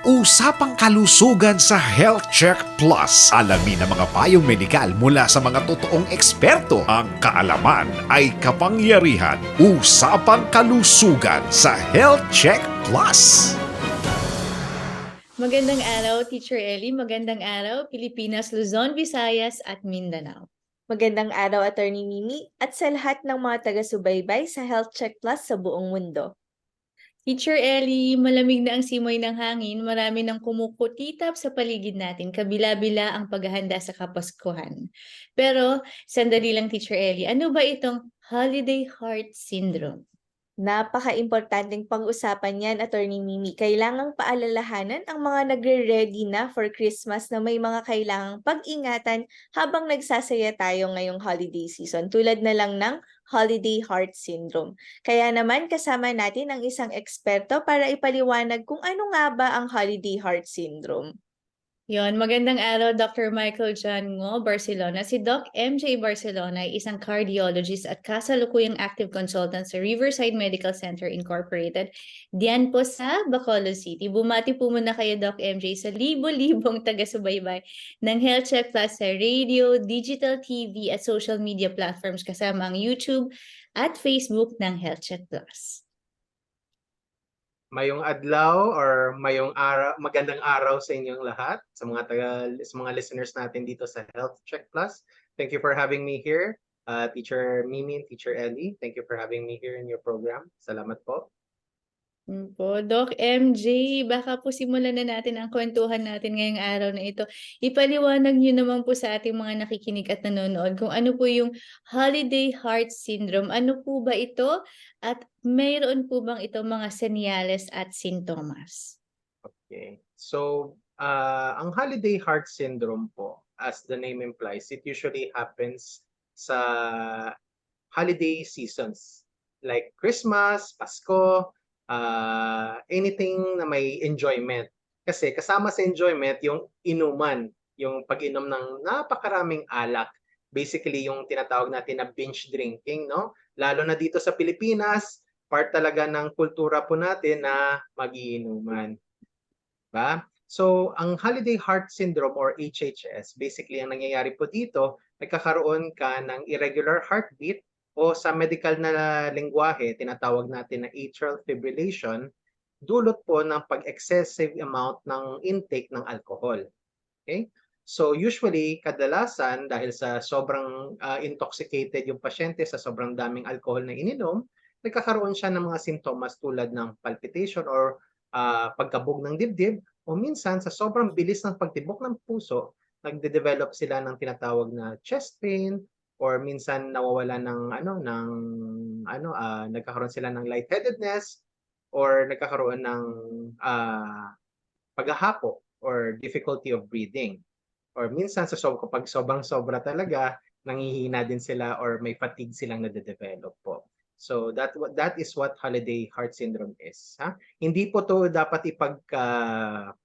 Usapang kalusugan sa Health Check Plus. Alamin ang mga payong medikal mula sa mga totoong eksperto. Ang kaalaman ay kapangyarihan. Usapang kalusugan sa Health Check Plus. Magandang araw, Teacher Ellie. Magandang araw, Pilipinas, Luzon, Visayas at Mindanao. Magandang araw, Attorney Mimi, at sa lahat ng mga taga-subaybay sa Health Check Plus sa buong mundo. Teacher Ellie, malamig na ang simoy ng hangin, marami nang kumukutitap sa paligid natin, kabila-bila ang paghahanda sa Kapaskuhan. Pero, sandali lang Teacher Ellie, ano ba itong Holiday Heart Syndrome? Napaka-importanting pang-usapan yan, Attorney Mimi. Kailangang paalalahanan ang mga nagre-ready na for Christmas na may mga kailangang pag-ingatan habang nagsasaya tayo ngayong holiday season, tulad na lang ng Holiday Heart Syndrome. Kaya naman kasama natin ang isang eksperto para ipaliwanag kung ano nga ba ang Holiday Heart Syndrome. Yon, magandang araw Dr. Michael John Ngo, Barcelona. Si Doc MJ Barcelona ay isang cardiologist at kasalukuyang active consultant sa Riverside Medical Center Incorporated. Diyan po sa Bacolod City. Bumati po muna kayo Doc MJ sa libo-libong taga-subaybay ng Health Check Plus sa radio, digital TV at social media platforms kasama ang YouTube at Facebook ng Health Check Plus. Mayong adlaw or mayong araw, magandang araw sa inyong lahat, sa mga taga, sa mga listeners natin dito sa Health Check Plus. Thank you for having me here, uh, Teacher Mimi Teacher Ellie. Thank you for having me here in your program. Salamat po. Po. Doc MJ, baka po simulan na natin ang kwentuhan natin ngayong araw na ito. Ipaliwanag niyo naman po sa ating mga nakikinig at nanonood kung ano po yung Holiday Heart Syndrome. Ano po ba ito? At mayroon po bang ito mga senyales at sintomas? Okay. So, uh, ang Holiday Heart Syndrome po, as the name implies, it usually happens sa holiday seasons like Christmas, Pasko, uh, anything na may enjoyment. Kasi kasama sa enjoyment yung inuman, yung pag-inom ng napakaraming alak. Basically, yung tinatawag natin na binge drinking, no? Lalo na dito sa Pilipinas, part talaga ng kultura po natin na magiinuman. Ba? So, ang Holiday Heart Syndrome or HHS, basically ang nangyayari po dito, nagkakaroon ka ng irregular heartbeat o sa medical na lengguwahe, tinatawag natin na atrial fibrillation, dulot po ng pag-excessive amount ng intake ng alcohol. Okay? So usually, kadalasan, dahil sa sobrang uh, intoxicated yung pasyente sa sobrang daming alcohol na ininom, nagkakaroon siya ng mga sintomas tulad ng palpitation or uh, pagkabog ng dibdib o minsan sa sobrang bilis ng pagtibok ng puso, nagde-develop sila ng tinatawag na chest pain, or minsan nawawala ng ano ng ano uh, nagkakaroon sila ng lightheadedness or nagkakaroon ng uh, paghahapo or difficulty of breathing or minsan sa so kapag sobrang sobra talaga nangihina din sila or may fatigue silang nade-develop po. So that that is what holiday heart syndrome is. Ha? Hindi po to dapat ipag uh,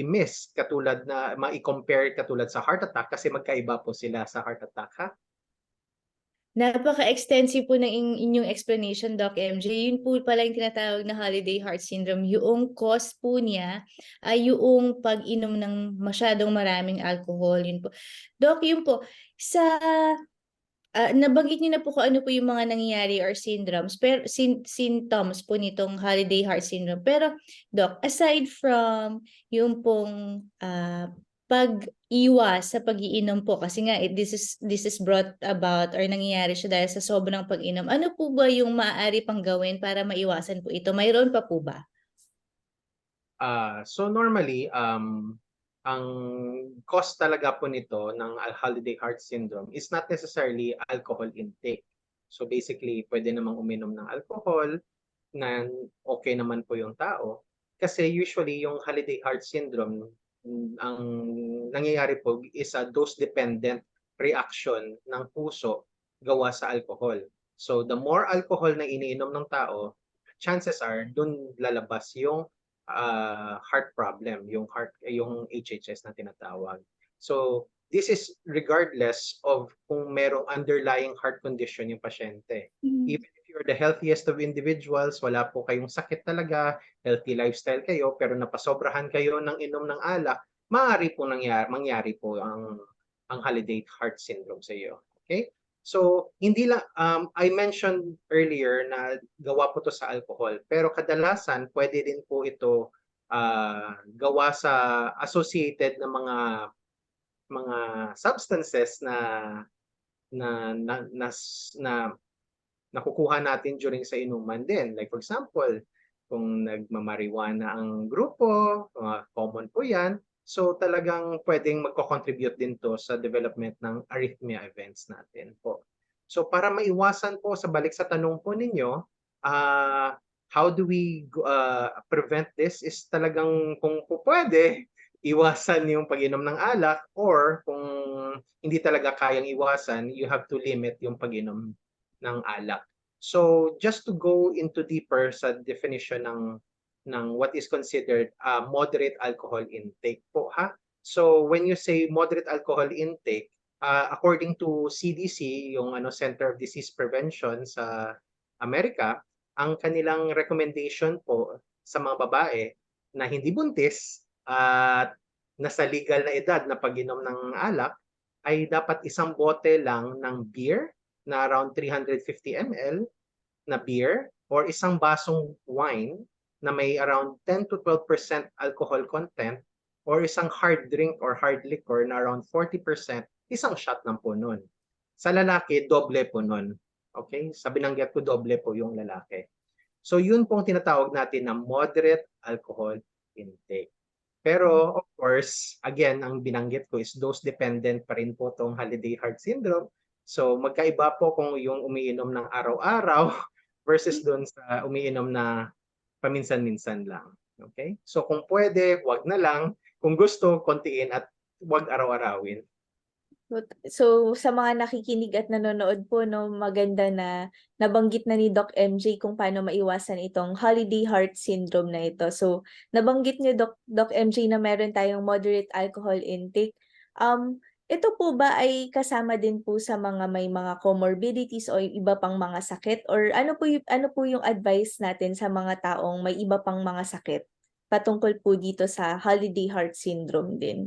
i-miss katulad na ma-compare katulad sa heart attack kasi magkaiba po sila sa heart attack ha. Napaka-extensive po ng in- inyong explanation, Doc MJ. Yun po pala yung tinatawag na holiday heart syndrome. Yung cause po niya ay yung pag-inom ng masyadong maraming alcohol. Yun po. Doc, yun po, sa uh, nabanggit niyo na po kung ano po yung mga nangyayari or syndromes, pero sin- symptoms po nitong holiday heart syndrome. Pero doc, aside from yung pong uh, pag-iwas sa pag-iinom po kasi nga it, this is this is brought about or nangyayari siya dahil sa sobrang pag-inom. Ano po ba yung maaari pang gawin para maiwasan po ito? Mayroon pa po ba? Uh, so normally um ang cause talaga po nito ng holiday heart syndrome is not necessarily alcohol intake. So basically, pwede namang uminom ng alcohol na okay naman po yung tao. Kasi usually yung holiday heart syndrome, ang nangyayari po is a dose-dependent reaction ng puso gawa sa alcohol. So the more alcohol na iniinom ng tao, chances are dun lalabas yung uh, heart problem, yung heart yung HHS na tinatawag. So this is regardless of kung merong underlying heart condition yung pasyente. Mm. Even if you're the healthiest of individuals, wala po kayong sakit talaga, healthy lifestyle kayo, pero napasobrahan kayo ng inom ng alak, maaari po nangyari, mangyari po ang ang holiday heart syndrome sa iyo. Okay? So, hindi lang um, I mentioned earlier na gawa po to sa alcohol, pero kadalasan pwede din po ito ah, gawa sa associated na mga mga substances na na na na, na nakukuha natin during sa inuman din. Like for example, kung nagmamariwana ang grupo, mga common po yan, so talagang pwedeng magko-contribute din to sa development ng arrhythmia events natin po. So para maiwasan po sa balik sa tanong po ninyo, ah how do we uh, prevent this is talagang kung po pwede, iwasan yung pag-inom ng alak or kung hindi talaga kayang iwasan, you have to limit yung pag-inom ng alak. So just to go into deeper sa definition ng ng what is considered uh, moderate alcohol intake po ha. So when you say moderate alcohol intake, uh, according to CDC, yung ano Center of Disease Prevention sa Amerika, ang kanilang recommendation po sa mga babae na hindi buntis at nasa legal na edad na pag-inom ng alak ay dapat isang bote lang ng beer na around 350 ml na beer or isang basong wine na may around 10 to 12% alcohol content or isang hard drink or hard liquor na around 40%, isang shot ng po nun. Sa lalaki, doble po nun. Okay? Sa binanggit ko, doble po yung lalaki. So yun pong tinatawag natin na moderate alcohol intake. Pero of course, again, ang binanggit ko is dose dependent pa rin po tong holiday heart syndrome. So magkaiba po kung yung umiinom ng araw-araw versus doon sa umiinom na paminsan-minsan lang. Okay? So kung pwede, wag na lang. Kung gusto, kontiin at wag araw-arawin. So, sa mga nakikinig at nanonood po, no, maganda na nabanggit na ni Doc MJ kung paano maiwasan itong holiday heart syndrome na ito. So, nabanggit niyo Doc, Doc MJ na meron tayong moderate alcohol intake. Um, ito po ba ay kasama din po sa mga may mga comorbidities o iba pang mga sakit or ano po ano po yung advice natin sa mga taong may iba pang mga sakit patungkol po dito sa holiday heart syndrome din?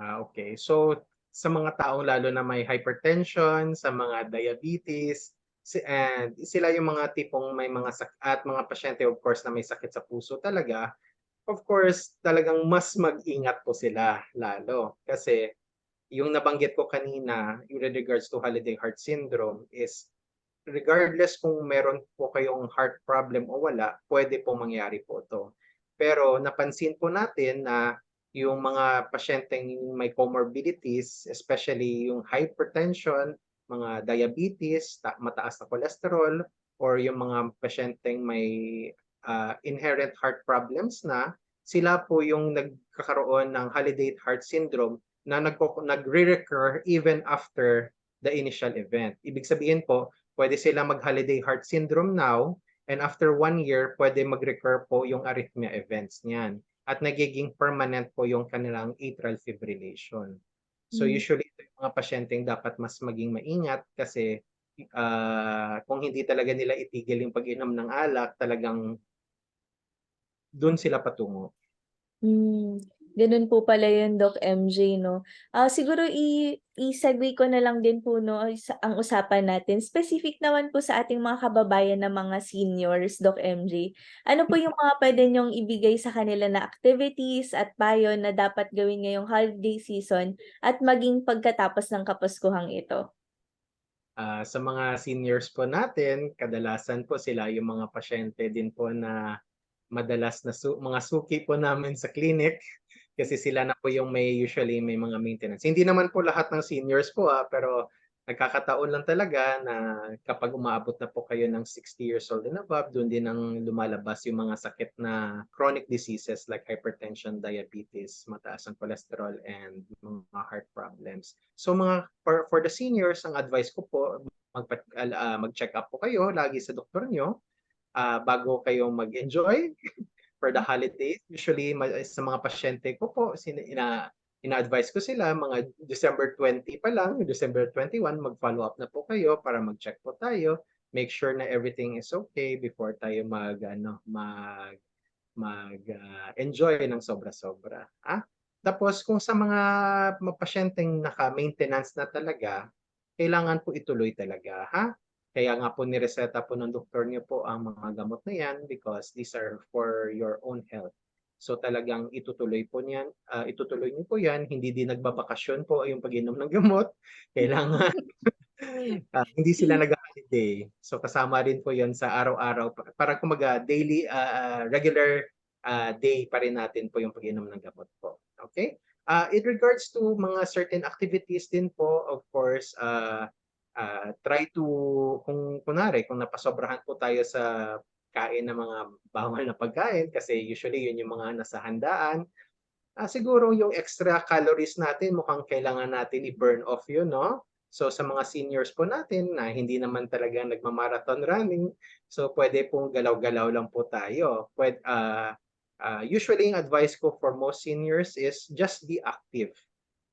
Ah, okay. So, sa mga taong lalo na may hypertension, sa mga diabetes, si- and sila yung mga tipong may mga sak at mga pasyente of course na may sakit sa puso talaga, of course, talagang mas mag-ingat po sila lalo. Kasi yung nabanggit ko kanina, in regards to holiday heart syndrome is regardless kung meron po kayong heart problem o wala, pwede po mangyari po to. Pero napansin po natin na yung mga pasyenteng may comorbidities, especially yung hypertension, mga diabetes, ta- mataas na cholesterol, or yung mga pasyenteng may uh, inherent heart problems na, sila po yung nagkakaroon ng holiday heart syndrome na nagre-recur even after the initial event. Ibig sabihin po, pwede sila mag-holiday heart syndrome now, and after one year, pwede mag-recur po yung arrhythmia events niyan at nagiging permanent po yung kanilang atrial fibrillation. So Mm. usually ito yung mga pasyenteng dapat mas maging maingat kasi ah, kung hindi talaga nila itigil yung pag-inom ng alak, talagang doon sila patungo. Hmm, ganun po pala yun, Doc MJ, no? Ah, siguro i i-segue ko na lang din po, no, sa ang usapan natin. Specific naman po sa ating mga kababayan na mga seniors, Doc MJ. Ano po yung mga pwede niyong ibigay sa kanila na activities at payo na dapat gawin ngayong holiday season at maging pagkatapos ng Kapaskuhang ito? Ah, sa mga seniors po natin, kadalasan po sila yung mga pasyente din po na madalas na su- mga suki po namin sa clinic kasi sila na po yung may usually may mga maintenance. Hindi naman po lahat ng seniors po ah, pero nagkakataon lang talaga na kapag umaabot na po kayo ng 60 years old and above, doon din ang lumalabas yung mga sakit na chronic diseases like hypertension, diabetes, mataas ang cholesterol, and mga heart problems. So mga for, for the seniors, ang advice ko po, magpa- ah, mag-check up po kayo lagi sa doktor nyo ah, bago kayo mag-enjoy for the holidays. Usually ma- sa mga pasyente ko po, ina ina-advise ko sila mga December 20 pa lang, December 21, mag-follow up na po kayo para mag-check po tayo. make sure na everything is okay before tayo mag ano mag mag ah, enjoy ng sobra-sobra. Ah, tapos kung sa mga pasyenteng naka-maintenance na talaga, kailangan po ituloy talaga, ha? Kaya nga po nireseta po ng doktor niyo po ang mga gamot na yan because these are for your own health. So talagang itutuloy po niyan, ah, itutuloy niyo po yan, hindi din nagbabakasyon po yung pag-inom ng gamot. Kailangan ah, hindi sila nag-holiday. So kasama rin po 'yon sa araw-araw pa- para kumaga daily ah, regular ah, day pa rin natin po yung pag-inom ng gamot po. Okay? Ah, in regards to mga certain activities din po, of course, ah ah, try to kung kunwari kung napasobrahan po tayo sa kain ng mga bawal na pagkain kasi usually yun yung mga nasa handaan. Ah, siguro yung extra calories natin mukhang kailangan natin i-burn off yun, no? So sa mga seniors po natin na hindi naman talaga nagma-marathon running, so pwede pong galaw-galaw lang po tayo. Pwede, ah, ah, usually yung advice ko for most seniors is just be active.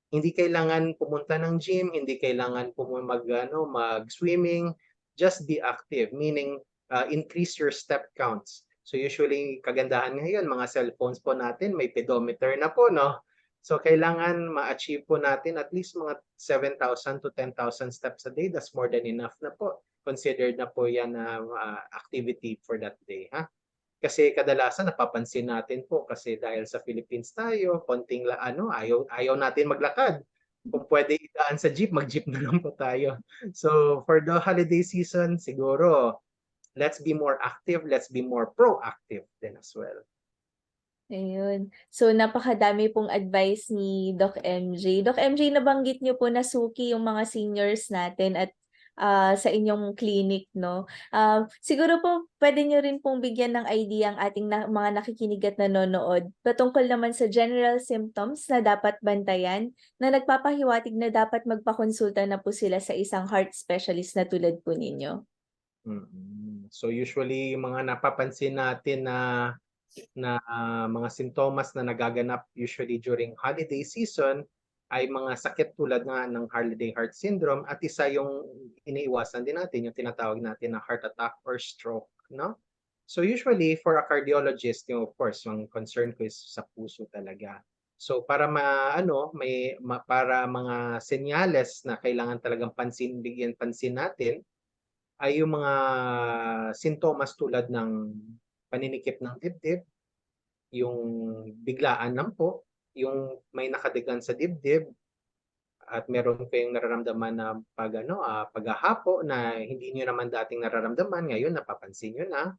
Hindi kailangan pumunta ng gym, hindi kailangan mag ano, mag-swimming, just be active, meaning ah, increase your step counts. So usually kagandahan ngayon mga cellphones po natin may pedometer na po, no? So kailangan ma-achieve po natin at least mga 7,000 to 10,000 steps a day. That's more than enough na po. Considered na po yan na ah, activity for that day, ha? Kasi kadalasan napapansin natin po kasi dahil sa Philippines tayo, konting la ano, ayaw ayaw natin maglakad. Kung pwede idaan sa jeep, mag-jeep na lang po tayo. So for the holiday season, siguro let's be more active, let's be more proactive din as well. Ayun. So, napakadami pong advice ni Doc MJ. Doc MJ, nabanggit niyo po na suki yung mga seniors natin at ah, sa inyong clinic, no? Ah, siguro po, pwede niyo rin pong bigyan ng idea ang ating na, mga nakikinig at nanonood patungkol naman sa general symptoms na dapat bantayan na nagpapahiwatig na dapat magpakonsulta na po sila sa isang heart specialist na tulad po ninyo. Mm. So usually yung mga napapansin natin na na ah, mga sintomas na nagaganap usually during holiday season ay mga sakit tulad nga ng holiday heart syndrome at isa yung iniiwasan din natin yung tinatawag natin na heart attack or stroke, no? So usually for a cardiologist, yung of course, ang concern ko is sa puso talaga. So para ma ano, may ma, para mga senyales na kailangan talagang pansin bigyan pansin natin ay yung mga sintomas tulad ng paninikip ng dibdib, yung biglaan lang po, yung may nakadigan sa dibdib, at meron kayong nararamdaman na pag ano, ah, paghahapo na hindi niyo naman dating nararamdaman, ngayon napapansin niyo na,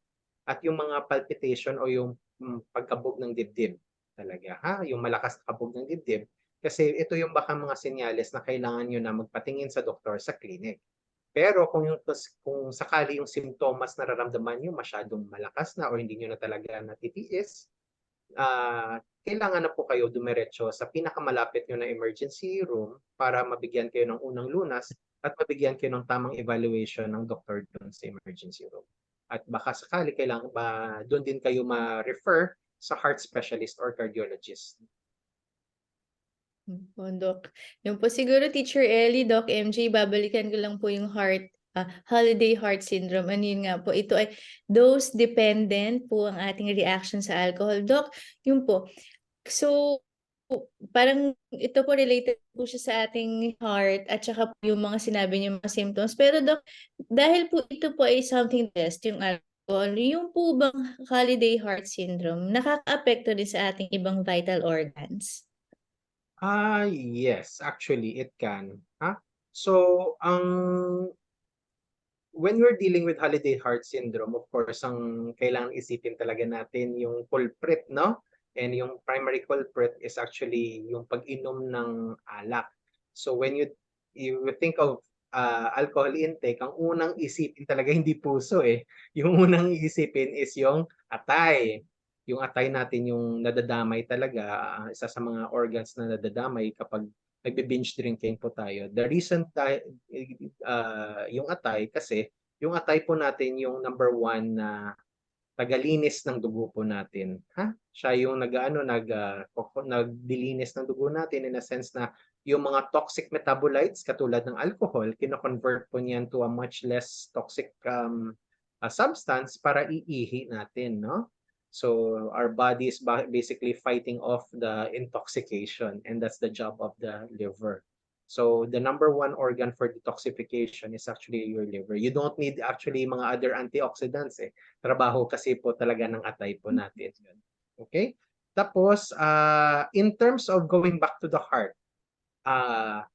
at yung mga palpitation o yung mm, pagkabog ng dibdib talaga, ha? Yung malakas na kabog ng dibdib. Kasi ito yung baka mga senyales na kailangan niyo na magpatingin sa doktor sa clinic. Pero kung yung kung sakali yung simptomas nararamdaman niyo masyadong malakas na o hindi niyo na talaga natitiis, ah, kailangan na po kayo dumiretso sa pinakamalapit niyo na emergency room para mabigyan kayo ng unang lunas at mabigyan kayo ng tamang evaluation ng doktor doon sa emergency room. At baka sakali kailangan ba doon din kayo ma-refer sa heart specialist or cardiologist. Po, Doc. Yung po siguro Teacher Ellie, Doc MJ, babalikan ko lang po yung heart, ah, holiday heart syndrome. Ano yun nga po, ito ay dose dependent po ang ating reaction sa alcohol. Doc, yun po. So, parang ito po related po siya sa ating heart at saka po yung mga sinabi niyo mga symptoms. Pero Doc, dahil po ito po ay something test, yung alcohol, yung po bang holiday heart syndrome, nakaka-apekto din sa ating ibang vital organs? Ah, yes, actually it can. Ha? So, ang when we're dealing with holiday heart syndrome, of course, ang kailangan isipin talaga natin yung culprit, no? And yung primary culprit is actually yung pag-inom ng alak. So when you you think of uh, alcohol intake, ang unang isipin talaga hindi puso eh. Yung unang isipin is yung atay yung atay natin yung nadadamay talaga, ah, isa sa mga organs na nadadamay kapag nagbe-binge drinking po tayo. The reason tayo, uh, yung atay kasi yung atay po natin yung number one na tagalinis ng dugo po natin. Ha? Siya yung nag-ano nag koko- nagdilinis ng dugo natin in a sense na yung mga toxic metabolites katulad ng alcohol, kino-convert po niyan to a much less toxic um, uh, substance para iihi natin, no? So our body is basically fighting off the intoxication and that's the job of the liver. So the number one organ for detoxification is actually your liver. You don't need actually mga other antioxidants eh. Trabaho kasi po talaga ng atay po natin. yun. Okay? Tapos uh, in terms of going back to the heart, ah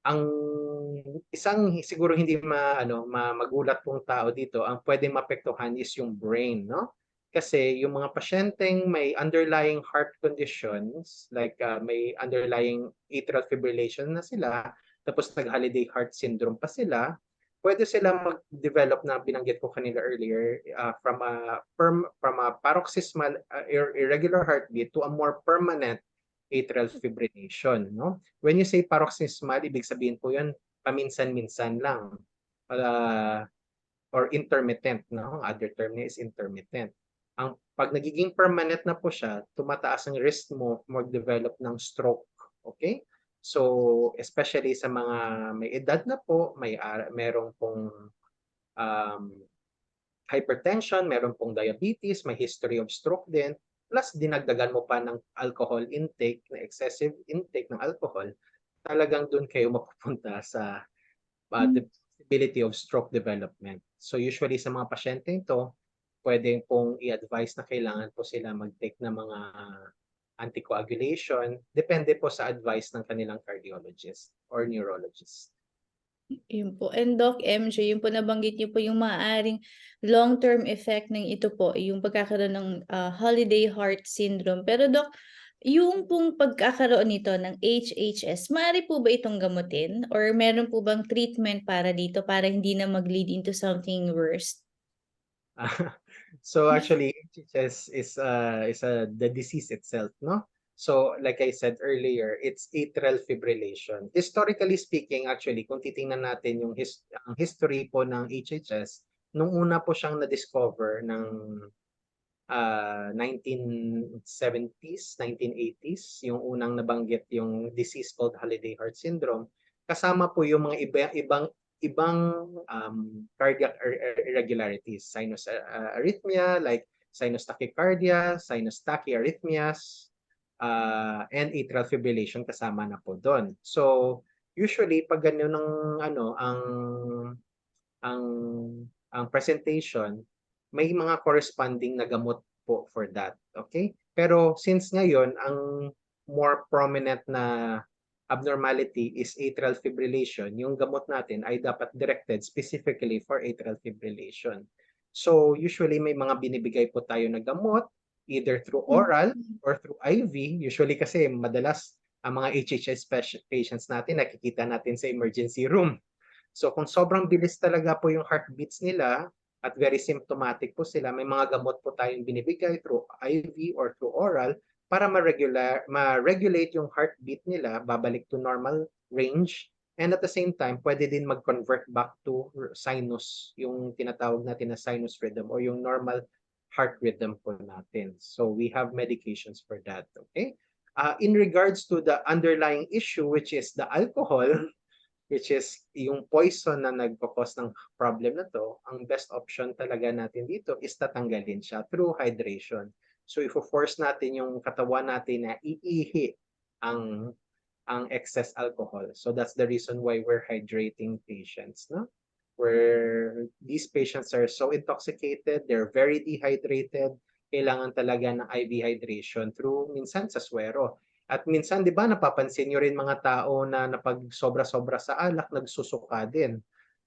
ang isang siguro hindi ma ano ma, magulat pong tao dito ang pwedeng maapektuhan is yung brain no kasi yung mga pasyenteng may underlying heart conditions like ah, may underlying atrial fibrillation na sila tapos nag-holiday heart syndrome pa sila pwede sila mag-develop na binanggit ko kanila earlier ah, from a perm, from a paroxysmal ir- irregular heartbeat to a more permanent atrial fibrillation, no? When you say paroxysmal, ibig sabihin po 'yan paminsan-minsan lang. Ah, or intermittent, no? Other term niya is intermittent. Ang pag nagiging permanent na po siya, tumataas ang risk mo mag-develop ng stroke, okay? So, especially sa mga may edad na po, may merong pong um, hypertension, meron pong diabetes, may history of stroke din, plus dinagdagan mo pa ng alcohol intake, na excessive intake ng alcohol, talagang doon kayo mapupunta sa uh, the possibility of stroke development. So usually sa mga pasyente ito, pwedeng pong i-advise na kailangan po sila mag-take ng mga anticoagulation. Depende po sa advice ng kanilang cardiologist or neurologist. Yun po. And Doc MJ, yung po nabanggit niyo po yung maaaring long-term effect ng ito po, yung pagkakaroon ng ah, holiday heart syndrome. Pero Doc, yung pong pagkakaroon nito ng HHS, maaari po ba itong gamutin? Or meron po bang treatment para dito para hindi na mag-lead into something worse? so actually, HHS is uh, is uh, the disease itself, no? So like I said earlier, it's atrial fibrillation. Historically speaking, actually, kung titingnan natin yung his ang history po ng HHS, nung una po siyang na-discover ng uh, 1970s, 1980s, yung unang nabanggit yung disease called holiday heart syndrome. Kasama po yung mga iba, ibang ibang um, cardiac ir- ir- irregularities, sinus uh, arrhythmia like sinus tachycardia, sinus tachyarrhythmias, uh, and atrial fibrillation kasama na po doon. So, usually pag ganyan ng ano ang ang ang presentation, may mga corresponding na gamot po for that, okay? Pero since ngayon ang more prominent na abnormality is atrial fibrillation, yung gamot natin ay dapat directed specifically for atrial fibrillation. So usually may mga binibigay po tayo na gamot either through oral or through IV. Usually kasi madalas ang mga HHS pati- patients natin nakikita natin sa emergency room. So kung sobrang bilis talaga po yung heartbeats nila at very symptomatic po sila, may mga gamot po tayong binibigay through IV or through oral para ma-regular, ma-regulate yung heartbeat nila, babalik to normal range. And at the same time, pwede din mag-convert back to sinus, yung tinatawag natin na sinus rhythm or yung normal heart rhythm po natin. So we have medications for that, okay? Uh, in regards to the underlying issue, which is the alcohol, which is yung poison na nagpo-cause ng problem na to, ang best option talaga natin dito is tatanggalin siya through hydration. So if force natin yung katawan natin na iihi ang ang excess alcohol. So that's the reason why we're hydrating patients, no? Where these patients are so intoxicated, they're very dehydrated, kailangan talaga ng IV hydration through minsan sa swero. At minsan, di ba, napapansin nyo rin mga tao na napag sobra-sobra sa alak, nagsusuka din.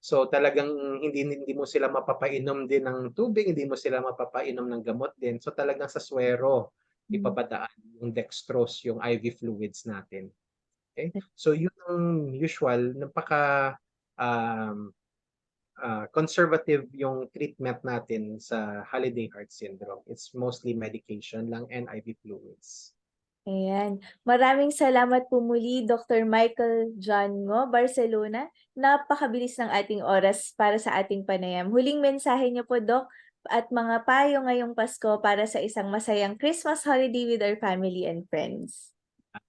So talagang hindi hindi mo sila mapapainom din ng tubig, hindi mo sila mapapainom ng gamot din. So talagang sa swero Mm. ipapadaan yung dextrose, yung IV fluids natin. Okay? So yun ang usual, napaka um, uh, conservative yung treatment natin sa holiday heart syndrome. It's mostly medication lang and IV fluids. Ayan. Maraming salamat po muli, Dr. Michael John Ngo, Barcelona. Napakabilis ng ating oras para sa ating panayam. Huling mensahe niyo po, Doc, at mga payo ngayong Pasko para sa isang masayang Christmas holiday with our family and friends.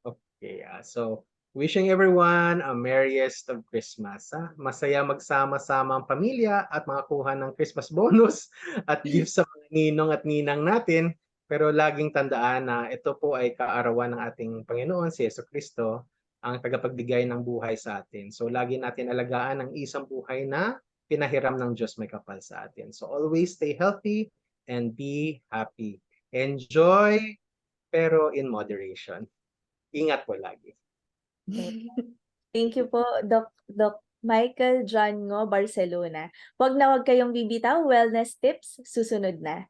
Okay, ah, so wishing everyone a merriest of Christmas. ah. Masaya magsama-sama ang pamilya at makakuha ng Christmas bonus at gifts sa mga ninong at ninang natin. Pero laging tandaan na ito po ay kaarawan ng ating Panginoon, si Yeso Kristo, ang tagapagbigay ng buhay sa atin. So lagi natin alagaan ang isang buhay na pinahiram ng Diyos may kapal sa atin. So always stay healthy and be happy. Enjoy, pero in moderation. Ingat po lagi. Thank you po, Doc, Doc Michael John Ngo, Barcelona. Huwag na huwag kayong bibitaw, wellness tips, susunod na.